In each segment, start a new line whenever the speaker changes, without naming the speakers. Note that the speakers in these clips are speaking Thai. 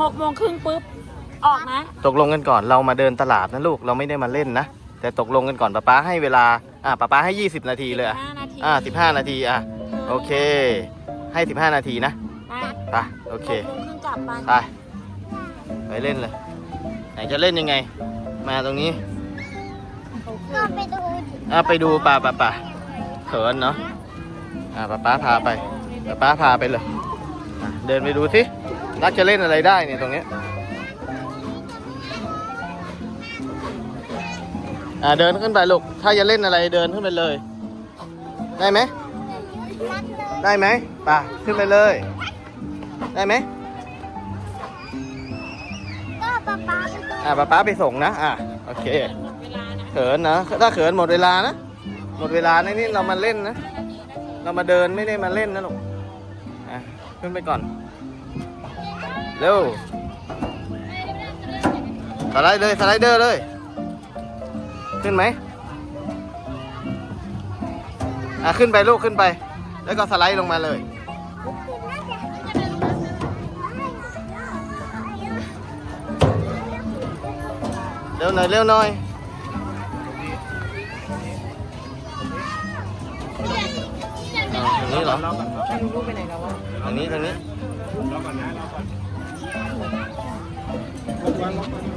หกโมงครึ่งปุ๊บ ออกนะ
ตกลงกันก่อนเรามาเดินตลาดนะลูกเราไม่ได้มาเล่นนะ แต่ตกลงกันก่อนป๊าป๊าให้เวลาอ่าป๊าป๊าให้ 20 นาทีเลยอะ
ห้านาที
อ่า15นาทีอะโอเค ให้ 15 นาทีนะ
ไป
ไปโอเค
หกโมงครึ่งกลับไป
ไปไปเล่นเลยไหนจะเล่นยังไง มาตรงนี้
ก็ไปดู
อะไปดูป่าป่าป่าเขินเนาะอ่าป๊าป๊าพาไปป๊าป๊าพาไปเลยอะเดินไปดูสิ รักจะเล่นอะไรได้เนี่ยตรงนี้อ่าเดินขึ้นไปลูก ถ้าจะเล่นอะไรเดินขึ้นไปเลย ได้ไหม ได้ไหมป่าขึ้นไปเลย ได้ไหม
ก็ป๊าป๊า
อ่าป๊าป๊าไปส่งนะ อะโอเค
เวลาน
เขินนะ ถ้าเขินหมดเวลานะ หมดเวลานะนี่เรามาเล่นนะ เรามาเดินไม่ได้มาเล่นนะลูก อะขึ้นไปก่อน เร็วสไลด์เลยสไลเดอร์เลย ขึ้นไหมอะขึ้นไปลูกขึ้นไป แล้วก็สไลด์ลงมาเลย เร็วหน่อยเร็วหน่อยอ่าทางนี้เหรอ
ไม่รู้ลูกไปไหนแล้ววะ
ทางนี้ทางนี้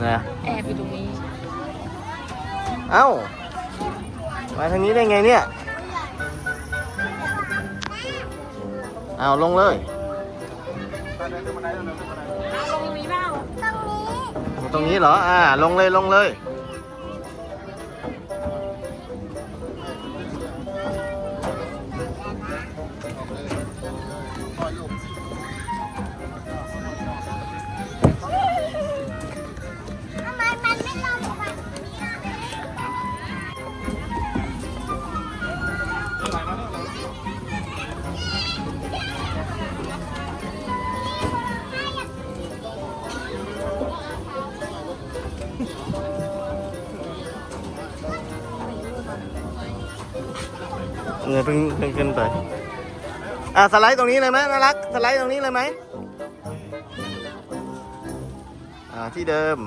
นะ
แอบอยู่ตรงนี้
เอ้า มาทางนี้ได้ไงเนี่ย เอาลงเลย
เอาลงนี้เปล่า
ตรงนี้
ตรงนี้เหรอ อ่า ลงเลยลงเลย เงยเพิ่งเพิ่งขึ้นไป อะสไลด์ตรงนี้เลยไหมน่ารักสไลด์ตรงนี้เลยไหมอ่าที่เดิม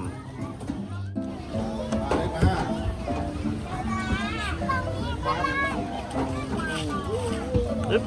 อึ๊บ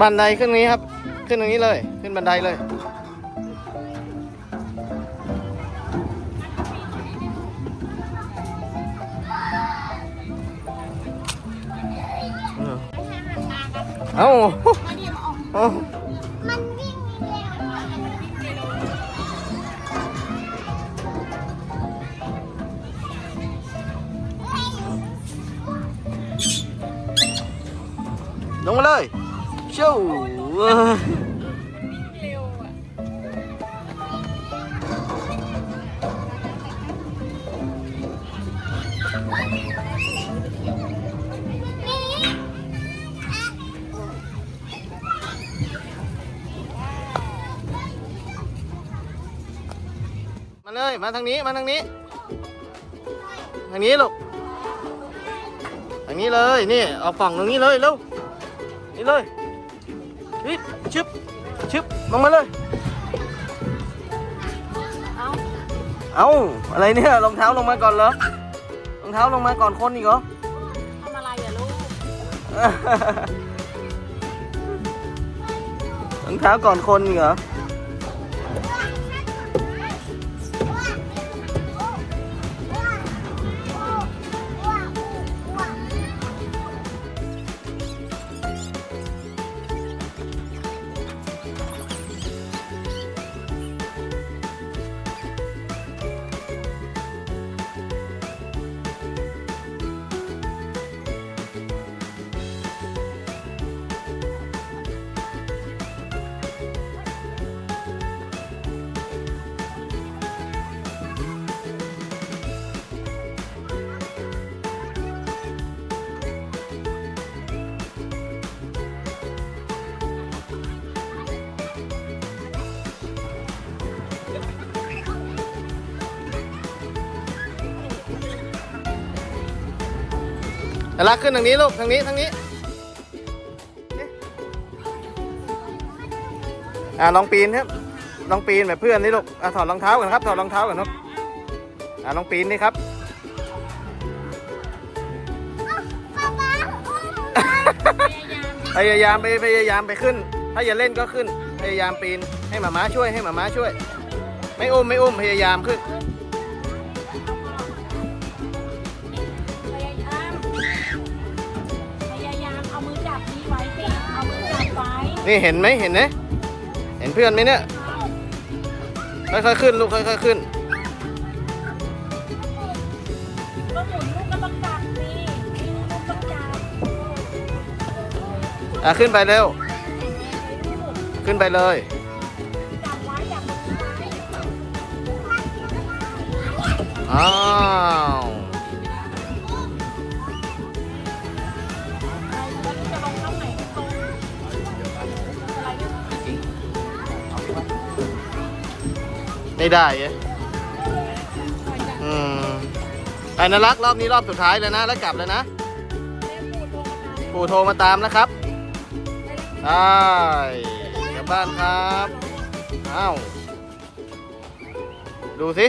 บันได
ขึ้นนี้ครับ ขึ้นตรงนี้เลย ขึ้นบันไดเลย เอ้าเอ้า
มันวิ่งเร็ว
ลงมาเลย ชู้
เร็วอะ
มาเลย มาทางนี้ มาทางนี้ ทางนี้ลูก ทางนี้เลย นี่ เอาป่งตรงนี้เลยเร็วนี่เลย นี่ชึบชึบลงมาเลย
เอ้า
เอ้าอะไรเนี่ยรองเท้าลงมาก่อนเหรอรองเท้าลงมาก่อนคนอีกเหรอ
ทำอะไรอะลูก
รองเท้าก่อนคนอีกเหรอ นารักขึ้นทางนี้ลูกทางนี้ทางนี้อ่าลองปีนครับลองปีนแบบเพื่อนนี่ลูกอะถอดรองเท้าก่อนครับถอดรองเท้าก่อนลูกอ่าลองปีนนี่ครับ
พยายาม
พยายามไปพยายามไปขึ้น ถ้าอย่าเล่นก็ขึ้น พยายามปีนให้หมาม้าช่วยให้หมาม้าช่วย ไม่อุ้มไม่อุ้มพยายามขึ้น
นี่เห็
นไหมเห็นไหมเห็นเพื่อนไหมเนี่ยค่อยๆขึ้นลูกค่อยๆขึ้น
ก็หมุนลูกก็ต้องจับสิลูกต้องจับ
อะขึ้นไปเร็ว
ขึ้
นไปเลย
จับไว้จับมือไว้
อ้าว
ไม่
ได้เอ๊ะอืมไปนรักรอบนี้รอบสุดท้ายเลยนะ แล้วกลับเลยนะ ปู่โทรมาตามนะครับใช่กลับบ้านครับ อ้าว ดูสิ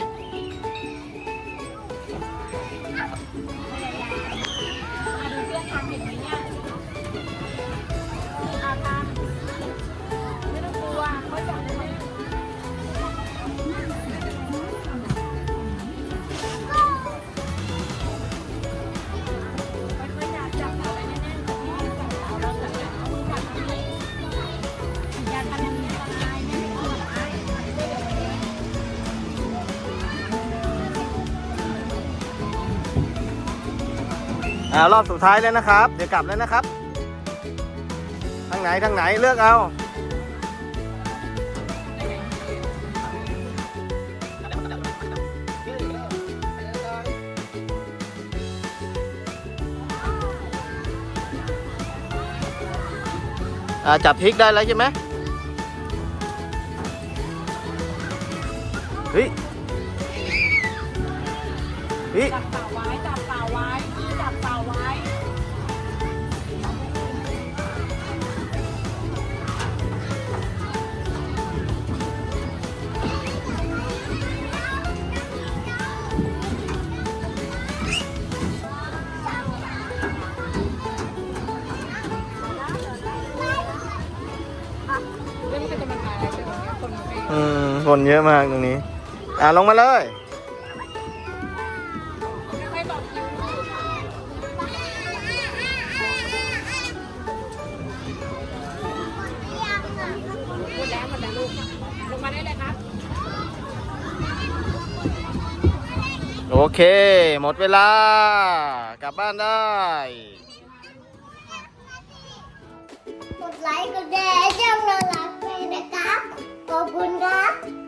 อ่ารอ
บสุดท้ายแล้วนะครับ เดี๋ยวกลับแล้วนะครับ ทางไหนทางไหนเลือกเอา อ่าจับพริกได้แล้วใช่ไหมเฮ้ยเฮ้ย อืมคนเยอะมากตรงนี้ อ่าลงมาเลย
ไม่ค่อยบอกคิวพูดแล้วหมดแล้วลูก ลงมาได้เลยครับ
โอเค หมดเวลา กลับบ้านได้
กดไลค์กดแชร์ช่องเราหลักเลยนะครับ ขอบคุณครับ